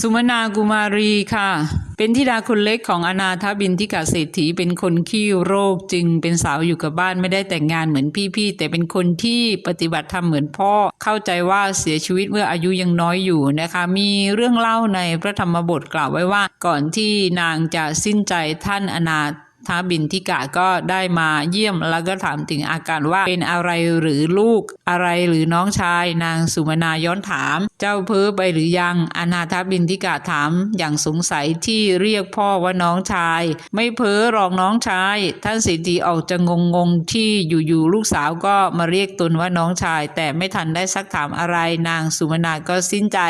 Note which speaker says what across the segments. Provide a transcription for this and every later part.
Speaker 1: สุมนากุมารีค่ะ เป็นธิดาคนเล็กของอนาถบินทิกาเศรษฐีเป็นคนขี้โรคจึงเป็นสาวอยู่กับบ้านไม่ได้แต่งงานเหมือนพี่ๆ แต่เป็นคนที่ปฏิบัติธรรมเหมือนพ่อ เข้าใจว่าเสียชีวิตเมื่ออายุยังน้อยอยู่นะคะ มีเรื่องเล่าในพระธรรมบทกล่าวไว้ว่า ก่อนที่นางจะสิ้นใจท่านอนาถ ท้าบินทิกะก็ได้มาเยี่ยมแล้วก็ถามถึงอาการว่าเป็นอะไรหรือลูกอะไรหรือน้องชายนางสุมนาย้อนถาม เจ้าเพ้อไปหรือยังอนาถบินทิกะถามอย่างสงสัยที่เรียกพ่อว่าน้องชาย ไม่เพ้อหรอกน้องชายท่านสิทธิออกจะงงงที่อยู่ๆลูกสาวก็มาเรียกตนว่าน้องชาย แต่ไม่ทันได้ซักถามอะไรนางสุมนาก็สิ้นใจ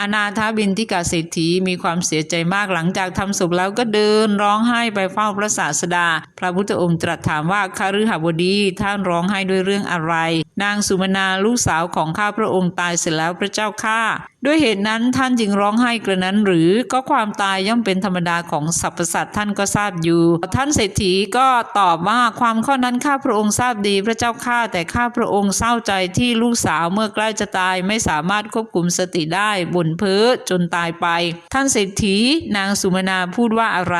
Speaker 1: อนาถาบินทิกาเศรษฐีมีความเสียใจมากหลังจากทำศพแล้วก็เดินร้องไห้ไปเฝ้าพระศาสดา พระพุทธองค์ตรัสถามว่าคาฤหบดีท่านร้องไห้ด้วยเรื่องอะไร นางสุมนาลูกสาวของข้าพระองค์ตายเสร็จแล้วพระเจ้าข้า ด้วยเหตุนั้นท่านจึงร้องไห้กระนั้นหรือก็ความตายย่อมเป็นธรรมดาของสรรพสัตว์ท่านก็ทราบอยู่ ท่านเศรษฐีก็ตอบว่าความข้อนั้นข้าพระองค์ทราบดีพระเจ้าข้าแต่ข้าพระองค์เศร้าใจที่ลูกสาวเมื่อใกล้จะตายไม่สามารถควบคุมสติได้บ่นเพ้อจนตายไป ท่านเศรษฐีนางสุมนาพูดว่าอะไร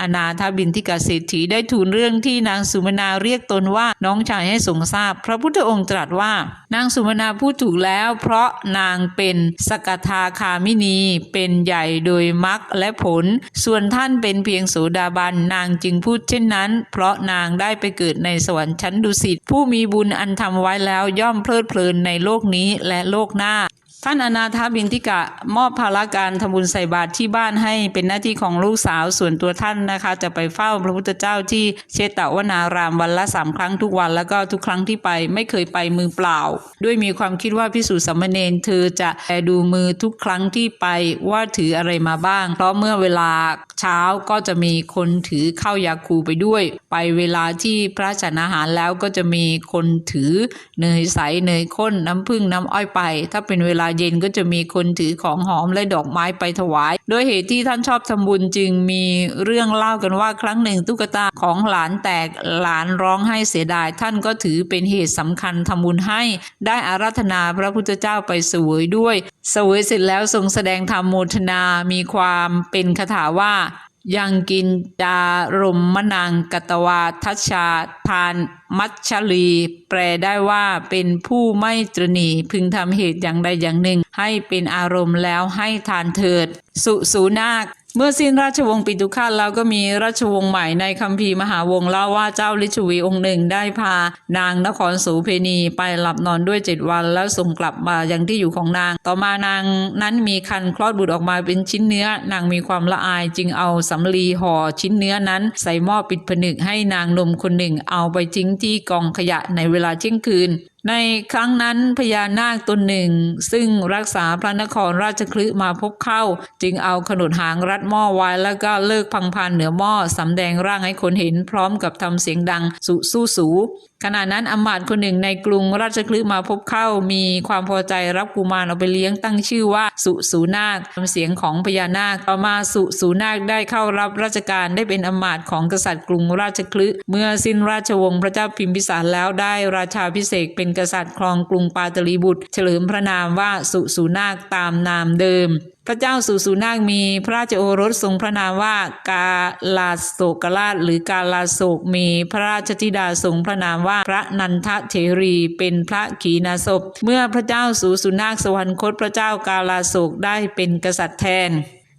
Speaker 1: อนาถบินทิกาเศรษฐีได้ทูลเรื่องที่นางสุมนาเรียกตนว่าน้องชายให้ทรงทราบ พระพุทธองค์ตรัสว่า นางสุมนาพูดถูกแล้ว เพราะนางเป็นสกทาคามินีเป็นใหญ่โดยมรรคและผล ส่วนท่านเป็นเพียงโสดาบันนางจึงพูดเช่นนั้น เพราะนางได้ไปเกิดในสวรรค์ชั้นดุสิตผู้มีบุญอันทำไว้แล้วย่อมเพลิดเพลินในโลกนี้และโลกหน้า ท่านอนาถาบินทิกะมอบภาระการทำบุญใส่บาตรที่บ้านให้เป็นหน้าที่ของลูกสาวส่วนตัวท่านนะคะ จะไปเฝ้าพระพุทธเจ้าที่เชตวนารามวันละสามครั้งทุกวัน แล้วก็ทุกครั้งที่ไปไม่เคยไปมือเปล่า ด้วยมีความคิดว่าพิสูจน์สามเณรเธอจะแดูมือทุกครั้งที่ไปว่าถืออะไรมาบ้าง เพราะเมื่อเวลาเช้าก็จะมีคนถือข้าวยาคูไปด้วย ไปเวลาที่พระฉันอาหารแล้วก็จะมีคนถือเนยใสเนยข้นน้ำผึ้งน้ำอ้อยไป ถ้าเป็นเวลาเย็นก็จะมีคนถือของหอมและดอกไม้ไปถวาย โดยเหตุที่ท่านชอบทำบุญจึงมีเรื่องเล่ากันว่าครั้งหนึ่งตุ๊กตาของหลานแตกหลานร้องให้เสียดาย ท่านก็ถือเป็นเหตุสำคัญทำบุญให้ ได้อาราธนาพระพุทธเจ้าไปสวยด้วยสวยเสร็จแล้วทรงแสดงธรรมโมทนา มีความเป็นคาถาว่า ยังกินจารมมนังกตวาทัชชาทานมัชชลี แปลได้ว่าเป็นผู้ไม่ตรณีพึงทำเหตุอย่างใดอย่างหนึ่ง ให้เป็นอารมณ์แล้วให้ทานเถิด สุสูนาค เมื่อสิ้นราชวงศ์ปิตุคาตแล้วก็มีราชวงศ์ใหม่ในคัมภีร์มหาวงศ์เล่าว่าเจ้าลิชวีองค์หนึ่งได้พานางนครสูเพนีไปหลับนอนด้วยเจ็ดวัน แล้วส่งกลับมายังที่อยู่ของนาง ต่อมานางนั้นมีคันคลอดบุตรออกมาเป็นชิ้นเนื้อ นางมีความละอายจึงเอาสำลีห่อชิ้นเนื้อนั้น ใส่หม้อปิดผนึกให้นางนมคนหนึ่งเอาไปทิ้งที่กองขยะในเวลาเที่ยงคืน ในครั้งนั้นพญานาคตนหนึ่ง ซึ่งรักษาพระนครราชคลึมาพบเข้า จึงเอาขนุนหางรัดหม้อไว้แล้วก็เลิกพังพานเหนือหม้อสำแดงร่างให้คนเห็นพร้อมกับทำเสียงดังสุสู้สู ขณะนั้นอำมาตย์คนหนึ่งในกรุงราชคลึมาพบเข้ามีความพอใจรับกุมารเอาไปเลี้ยงตั้งชื่อว่าสุสูนาคทำเสียงของพญานาคต่อมาสุสูนาคได้เข้ารับราชการได้เป็นอำมาตย์ของกษัตริย์กรุงราชคลึเมื่อสิ้นราชวงศ์พระเจ้าพิมพิสารแล้วได้ราชาพิเศษเป็นกษัตริย์ครองกรุงปาตลีบุตร เฉลิมพระนามว่าสุสูนาคตามนามเดิม ระเจ้าสุสุนาคมีพระราชโอรสทรงพระนามว่ากาลาโศกราชหรือกาลาโศกมีพระราชธิดาทรงพระนามว่าพระนันทเทรีเป็นพระขีณาสพ เมื่อพระเจ้าสุสุนาคสวรรคตพระเจ้ากาลาโศกได้เป็นกษัตริย์แทน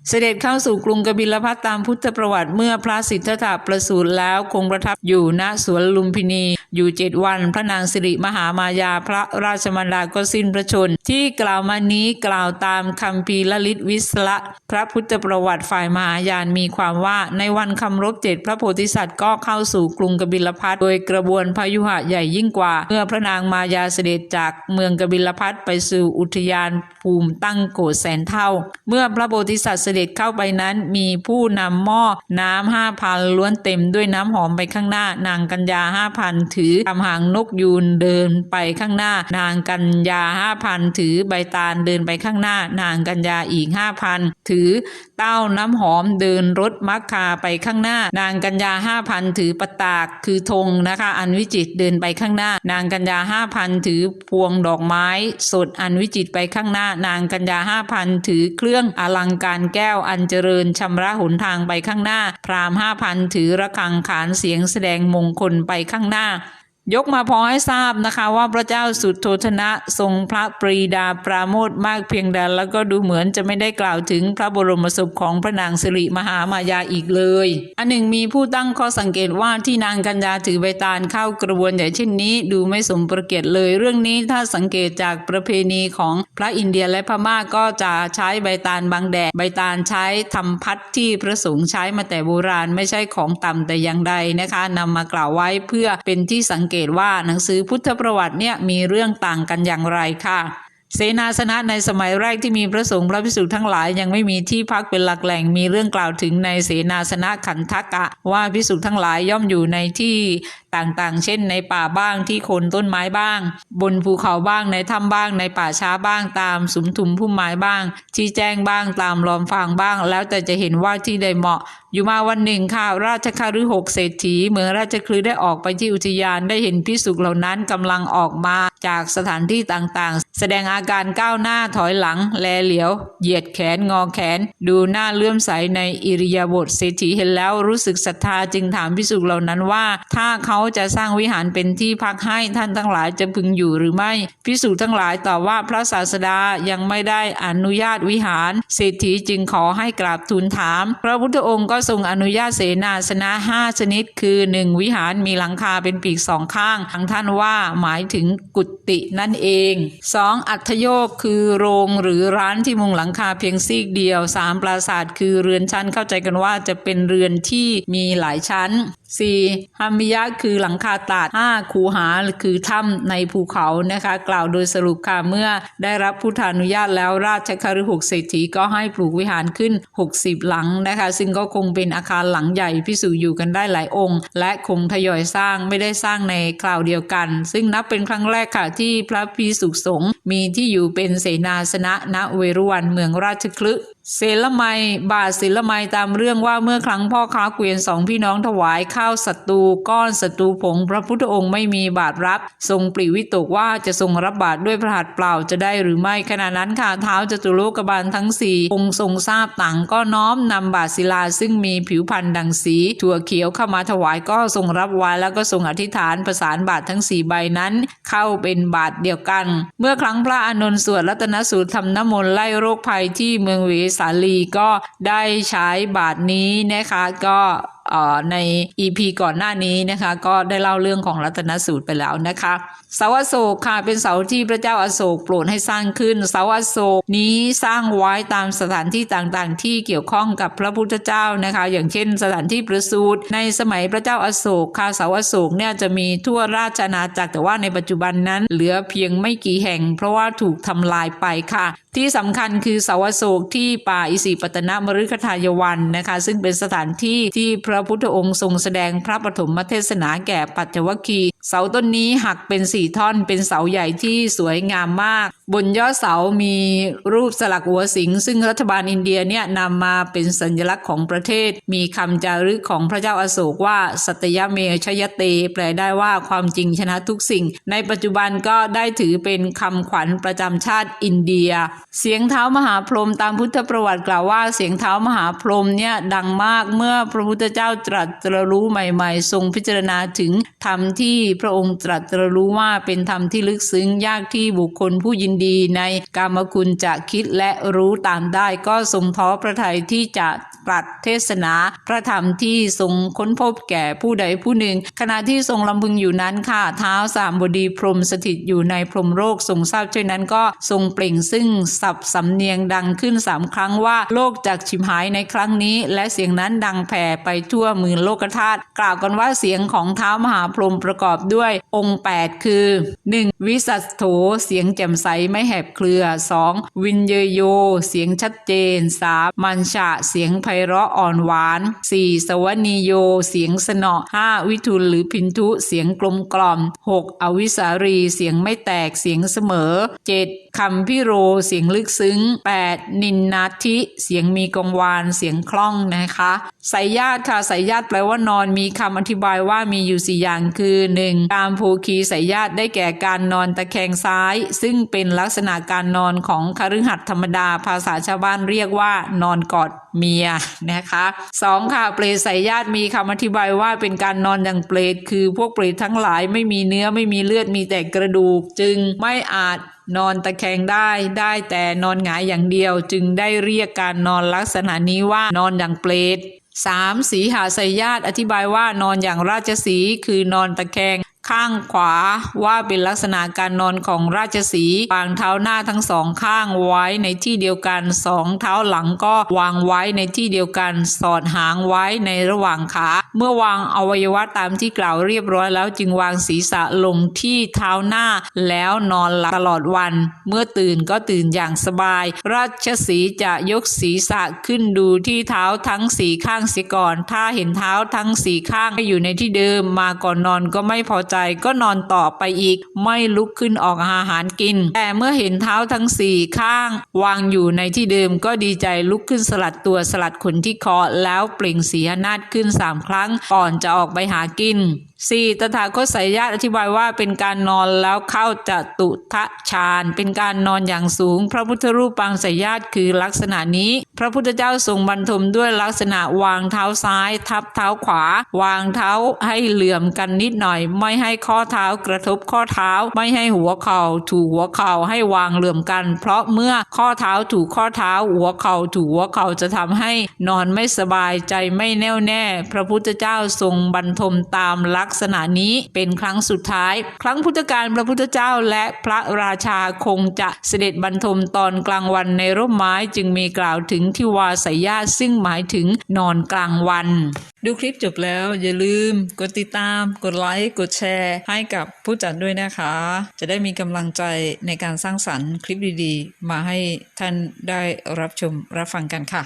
Speaker 1: เสด็จเข้าสู่กรุงกบิลพัทตามพุทธประวัติเมื่อพระสิทธัตถะประสูติแล้วคงประทับอยู่ณสวนลุมพินี อยู่เจ็ดวัน พระนางสิริมหามายาพระราชมารดาก็สิ้นพระชน ที่กล่าวมานี้กล่าวตามคำพีละลิตวิสละพระพุทธประวัติฝ่ายมหายานมีความว่าในวันคำรบเจ็ดพระโพธิสัตว์ก็เข้าสู่กรุงกบิลพัทโดยกระบวนพายุหะใหญ่ยิ่งกว่า เมื่อพระนางมายาเสด็จจากเมืองกบิลพัทไปสู่อุทยานภูมิตั้งโกฏแสนเท่า เมื่อพระโพธิสัตว์เสด็จเข้าไปนั้น มีผู้นำหม้อน้ำห้าพันล้วนเต็มด้วยน้ำหอมไปข้างหน้า นางกัญญาห้าพันถือคำหางนกยูนเดินไปข้างหน้า นางกัญญาห้าพันถือใบตาลเดินไปข้างหน้า นางกัญญาอีกห้าพันถือเต้าน้ำหอมเดินรถมัคคาไปข้างหน้า นางกัญญาห้าพันถือปตากคือธงนะคะ อันวิจิตเดินไปข้างหน้า นางกัญญาห้าพันถือพวงดอกไม้ สดอันวิจิตไปข้างหน้านางกัญญาห้าพันถือเครื่องอลังการแก้วอันเจริญชำระหนทางไปข้างหน้า พราหมณ์ห้าพันถือระฆังขานเสียงแสดงมงคลไปข้างหน้า ยกมาพอให้ทราบนะคะว่าพระเจ้าสุดโทธนะทรงพระปรีดาปราโมทมากเพียงใดแล้วก็ดูเหมือนจะไม่ได้กล่าวถึงพระบรมศพของพระนางสิริมหามายาอีกเลย อันหนึ่งมีผู้ตั้งข้อสังเกตว่าที่นางกัญญาถือใบตาลเข้ากระบวนใหญ่เช่นนี้ ดูไม่สมประเกียรติเลย เรื่องนี้ถ้าสังเกตจากประเพณีของพระอินเดียและพม่าก็จะใช้ใบตาลบางแดดใบตาลใช้ทำพัดที่พระสงฆ์ใช้มาแต่โบราณไม่ใช่ของต่ำแต่อย่างใดนะคะนำมากล่าวไว้เพื่อเป็นที่สังเกตว่าหนังสือพุทธประวัติเนี่ยมีเรื่องต่างกันอย่างไรค่ะ เสนาสนะในสมัยแรกที่มีพระสงฆ์พระภิกษุทั้งหลายยังไม่มีที่พักเป็นหลักแหล่งมีเรื่องกล่าวถึงในเสนาสนะขันทกะ ว่าภิกษุทั้งหลายย่อมอยู่ในที่ ต่างๆ เช่นในป่าบ้างที่โคนต้นไม้บ้าง บนภูเขาบ้างในถ้ำบ้าง ในป่าช้าบ้างตามสุมทุมพุ่มไม้บ้าง ที่แจ้งบ้างตามลอมฟางบ้าง แล้วแต่จะเห็นว่าที่ใดเหมาะ อยู่มาวันหนึ่งค่ะ ราชคฤหกเศรษฐีเมืองราชคลือได้ออกไปที่อุทยานได้เห็นพิสุกเหล่านั้นกำลังออกมาจากสถานที่ต่างๆ แสดงอาการก้าวหน้าถอยหลัง แลเหลียว เหยียดแขนงอแขน ดูหน้าเลื่อมใสในอิริยาบถเศรษฐีเห็นแล้วรู้สึกศรัทธาจึงถามพิสุกเหล่านั้นว่า ถ้าเขาจะสร้างวิหารเป็นที่พักให้ท่านทั้งหลายจะพึงอยู่หรือไม่พิสุทั้งหลายตอบว่าพระศาสดายังไม่ได้อนุญาตวิหารเศรษฐีจึงขอให้กราบทูลถาม พระพุทธองค์ก็ทรงอนุญาตเสนาสนะห้าชนิด คือหนึ่งวิหารมีหลังคาเป็นปีกสองข้างทั้งท่านว่าหมายถึงกุฏินั่นเองสองอัทโยกคือโรงหรือร้านที่มุงหลังคาเพียงซีกเดียวสามปราสาทคือเรือนชั้นเข้าใจกันว่าจะเป็นเรือนที่มีหลายชั้น 4. ฮัมมิยะคือหลังคาตาด 5. คูหาคือถ้ำในภูเขานะคะ กล่าวโดยสรุปค่ะเมื่อได้รับพุทธานุญาตแล้วราชคฤหกเศรษฐีก็ให้ปลูกวิหารขึ้น 60 หลังนะคะ ซึ่งก็คงเป็นอาคารหลังใหญ่พิสูจอยู่กันได้หลายองค์ และคงทยอยสร้างไม่ได้สร้างในคราวเดียวกัน ซึ่งนับเป็นครั้งแรกค่ะที่พระพิสุสงฆ์มีที่อยู่เป็นเสนาสนะณเวรุวันเมืองราชคลึเสลไมยบาทศิลไมยตามเรื่องว่าเมื่อครั้งพ่อค้าเกวียนสองพี่น้องถวายข้าวสัตรูก้อนสัตรูผง พระพุทธองค์ไม่มีบาทรับ ทรงปริวิตกว่าจะทรงรับบาทด้วยพระหัตถ์เปล่าจะได้หรือไม่ขณะนั้นค่ะเท้าจตุโลกบาลทั้งสี่องค์ทรงทราบต่างก็น้อมนำบาทศิลาซึ่งมีผิวพันธ์ดังสีถั่วเขียวเข้ามาถวายก็ทรงรับไว้แล้วก็ทรงอธิษฐานประสานบาททั้งสี่ใบนั้น เข้าเป็นบาทเดียวกัน เมื่อครั้งพระอานนท์สวดรัตนสูตรทำน้ำมนต์ไล่โรคภัยที่เมืองเวสาลีก็ได้ใช้บาทนี้นะคะก็ ใน EP ก่อนหน้านี้นะคะ ก็ได้เล่าเรื่องของรัตนสูตรไปแล้วนะคะเสาอโศกค่ะเป็นเสาที่พระเจ้าอาโศกโปรดให้สร้างขึ้นเสาอโศกนี้สร้างไว้ตามสถานที่ต่างๆ ที่เกี่ยวข้องกับพระพุทธเจ้านะคะ อย่างเช่น สถานที่ประสูติในสมัยพระเจ้าอาโศกค่ะเสาอโศกเนี่ยจะมีทั่วราชอาณาจักรแต่ว่าในปัจจุบันนั้น เหลือเพียงไม่กี่แห่ง เพราะว่าถูกทำลายไปค่ะ ที่สำคัญคือเสาอโศกที่ป่าอิสิปตนมฤคทายวันนะคะ ซึ่งเป็นสถานที่ที่พระพุทธองค์ทรงแสดงพระปฐมเทศนาแก่ปัจจวัคคี เสาต้นนี้หักเป็นสี่ท่อนเป็นเสาใหญ่ที่สวยงามมาก บนยอดเสามีรูปสลักหัวสิง ซึ่งรัฐบาลอินเดียเนี่ยนำมาเป็นสัญลักษณ์ของประเทศ มีคำจารึกของพระเจ้าอาโศกว่า สัตยเมชยเต แปลได้ว่าความจริงชนะทุกสิ่ง ในปัจจุบันก็ได้ถือเป็นคำขวัญประจำชาติอินเดีย เสียงเท้ามหาพรหมตามพุทธประวัติกล่าวว่าเสียงเท้ามหาพรหมเนี่ยดังมากเมื่อพระพุทธเจ้าตรัสรู้ใหม่ๆ ทรงพิจารณาถึงธรรมที่พระองค์ตรัสรรู้ว่าเป็นธรรมที่ลึกซึ้งยากที่บุคคลผู้ยินดีในกามคุณจะคิดและรู้ตามได้ก็ทรงท้อพระทัยที่จะตรัสเทศนาพระธรรมที่ทรงค้นพบแก่ผู้ใดผู้หนึ่ง ขณะที่ทรงลำพึงอยู่นั้นค่ะเท้าสามบดีพรหมสถิตอยู่ในพรหมโลกทรงทราบเช่นนั้นก็ทรงเปล่งซึ่งสับสำเนียงดังขึ้นสามครั้งว่าโลกจากชิมหายในครั้งนี้ และเสียงนั้นดังแผ่ไปทั่วหมื่นโลกธาตุกล่าวกันว่าเสียงของเท้ามหาพรหมประกอบด้วยองค์ 8 คือ 1. วิสัสโถเสียงแจ่มใสไม่แหบเครือ 2. วินเยโย เสียงชัดเจน 3. มันชะเสียงไพเราะอ่อนหวาน 4. สวนีโย เสียงสนอ 5. วิทุลหรือพินทุเสียงกลมกล่อม 6. อวิสารีเสียงไม่แตกเสียงเสมอ 7. คำพิโรเสียงลึกซึ้ง 8. นินนาทิเสียงมีกงวานเสียงคล่องนะคะสายญาติค่ะสายญาติแปลว่านอนมีคำอธิบายว่ามีอยู่สี่อย่างคือ 1. การภูคีสายญาติได้แก่การนอนตะแคงซ้าย ซึ่งเป็นลักษณะการนอนของคฤหัสถ์ธรรมดา ภาษาชาวบ้านเรียกว่านอนกอดเมียนะคะสองค่ะเปรตไสยญาติมีคำอธิบายว่าเป็นการนอนอย่างเปรตคือพวกเปรตทั้งหลายไม่มีเนื้อไม่มีเลือดมีแต่กระดูก จึงไม่อาจนอนตะแคงได้ได้แต่นอนหงายอย่างเดียว จึงได้เรียกการนอนลักษณะนี้ว่านอนอย่างเปรตสามสีหาสยญาติอธิบายว่านอนอย่างราชสีคือนอนตะแคง ข้างขวาว่าเป็นลักษณะการนอนของราชสีวางเท้าหน้าทั้งสองข้างไว้ในที่เดียวกันสองเท้าหลังก็วางไว้ในที่เดียวกัน สอดหางไว้ในระหว่างขา เมื่อวางอวัยวะตามที่กล่าวเรียบร้อยแล้วจึงวางศีรษะลงที่เท้าหน้าแล้วนอนหลับตลอดวัน เมื่อตื่นก็ตื่นอย่างสบาย ราชสีจะยกศีรษะขึ้นดูที่เท้าทั้งสี่ข้างเสียก่อน ถ้าเห็นเท้าทั้งสี่ข้างไม่อยู่ในที่เดิมมาก่อนนอนก็ไม่พอใจก็นอนต่อไปอีก ไม่ลุกขึ้นออกอาหารกิน แต่เมื่อเห็นเท้าทั้งสี่ข้าง วางอยู่ในที่เดิมก็ดีใจลุกขึ้นสลัดตัวสลัดขนที่คอแล้วเปล่งเสียนาดขึ้นสามครั้ง ก่อนจะออกไปหากิน 4. ตถาคตสายญาติอธิบายว่าเป็นการนอนแล้วเข้าจตุทะฌานเป็นการนอนอย่างสูง พระพุทธรูปปางสายญาติคือลักษณะนี้ พระพุทธเจ้าทรงบรรทมด้วยลักษณะวางเท้าซ้าย ทับเท้าขวา วางเท้าให้เหลื่อมกันนิดหน่อย ไม่ให้ข้อเท้ากระทบข้อเท้า ไม่ให้หัวเข่าถูกหัวเข่าให้วางเหลื่อมกัน เพราะเมื่อข้อเท้าถูกข้อเท้า หัวเข่าถูกหัวเข่าจะทำให้นอนไม่สบายใจไม่แน่วแน่ พระพุทธเจ้าทรงบรรทมตามลักษณะนี้เป็นครั้งสุดท้าย ครั้งพุทธกาลพระพุทธเจ้าและพระราชาคงจะเสด็จบรรทมตอนกลางวันในร่มไม้จึงมีกล่าวถึงทิวาสายญาติซึ่งหมายถึงนอนกลางวัน ดูคลิปจบแล้วอย่าลืมกดติดตาม กดไลค์กดแชร์ ให้กับผู้จัดด้วยนะคะ จะได้มีกำลังใจในการสร้างสรรค์คลิปดีๆ มาให้ท่านได้รับชมรับฟังกันค่ะ